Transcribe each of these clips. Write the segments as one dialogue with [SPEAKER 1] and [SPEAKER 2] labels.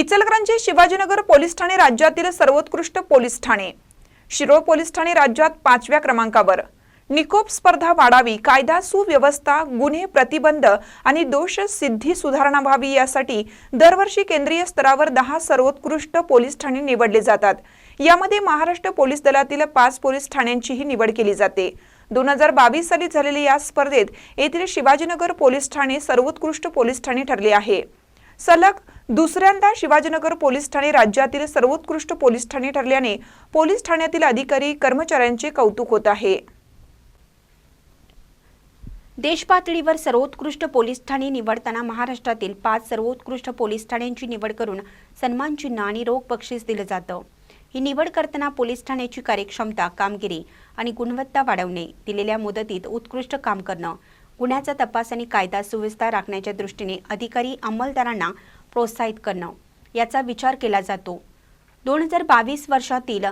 [SPEAKER 1] Ichalkaranji Shivajinagar police ठाणे राज्यातील सर्वोत्कृष्ट पोलीस ठाणे. शिरोळ पोलीस ठाणे राज्यात पाचव्या क्रमांकावर. निकोप स्पर्धा वाढावी कायदा सुव्यवस्था गुन्हे प्रतिबंध आणि दोष सिद्धी सुधारणा व्हावी यासाठी दरवर्षी केंद्रीय स्तरावर दहा सर्वोत्कृष्ट पोलीस ठाणे निवडले जातात. यामध्ये महाराष्ट्र पोलीस दलातील पाच पोलीस ठाण्यांचीही निवड केली जाते. दोन हजार बावीस साली झालेल्या या स्पर्धेत येथील शिवाजीनगर पोलीस ठाणे सर्वोत्कृष्ट पोलीस ठाणे ठरले आहे. सलग दुसऱ्यांदा शिवाजीनगर पोलीस ठाणे राज्यातील सर्वोत्कृष्ट पोलीस ठाणे ठरल्याने पोलीस ठाण्यातील अधिकारी कर्मचाऱ्यांचे कौतुक होत आहे.
[SPEAKER 2] देशपातळीवर सर्वोत्कृष्ट पोलीस ठाणे निवडताना महाराष्ट्रातील पाच सर्वोत्कृष्ट पोलीस ठाण्यांची निवड करून सन्मान चिन्ह आणि रोख बक्षीस दिलं जातं. ही निवड करताना पोलीस ठाण्याची कार्यक्षमता कामगिरी आणि गुणवत्ता वाढवणे दिलेल्या मुदतीत उत्कृष्ट काम करणं गुन्ह्याचा तपास आणि कायदा सुव्यवस्था राखण्याच्या दृष्टीने अधिकारी अंमलदारांना प्रोत्साहित करणं याचा विचार केला जातो. दोन हजार बावीस वर्षातील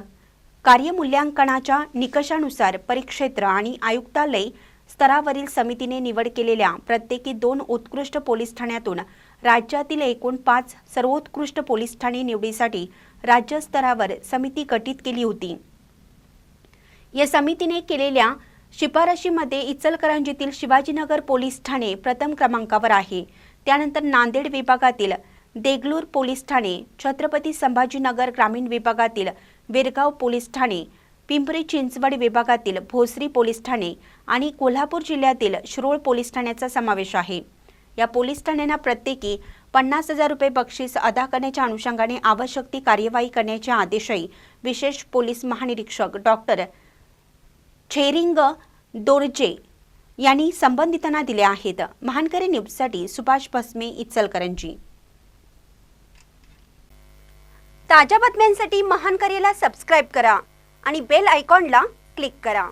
[SPEAKER 2] कार्यमूल्यांकनाच्या निकषानुसार परिक्षेत्र आणि आयुक्तालय स्तरावरील समितीने निवड केलेल्या प्रत्येकी दोन उत्कृष्ट पोलीस ठाण्यातून राज्यातील एकूण पाच सर्वोत्कृष्ट पोलीस ठाणे निवडीसाठी राज्यस्तरावर समिती गठीत केली होती. या समितीने केलेल्या शिफारशीमध्ये इचलकरंजीतील शिवाजीनगर पोलीस ठाणे प्रथम क्रमांकावर आहे. त्यानंतर नांदेड विभागातील देगलूर पोलीस ठाणे छत्रपती संभाजीनगर ग्रामीण विभागातील विरगाव पोलीस ठाणे पिंपरी चिंचवड विभागातील भोसरी पोलीस ठाणे आणि कोल्हापूर जिल्ह्यातील शिरोळ पोलीस ठाण्याचा समावेश आहे. या पोलीस ठाण्यांना प्रत्येकी पन्नास हजार रुपये बक्षीस अदा करण्याच्या अनुषंगाने आवश्यक ती कार्यवाही करण्याचे आदेशही विशेष पोलीस महानिरीक्षक डॉक्टर छेरिंग दोरजे यांनी संबंधितांना दिले आहेत. महानकरी न्यूजसाठी सुभाष भस्मे इचलकरंजी. ताज्या बातम्यांसाठी महानकरीला सबस्क्राईब करा आणि बेल आयकॉनला क्लिक करा.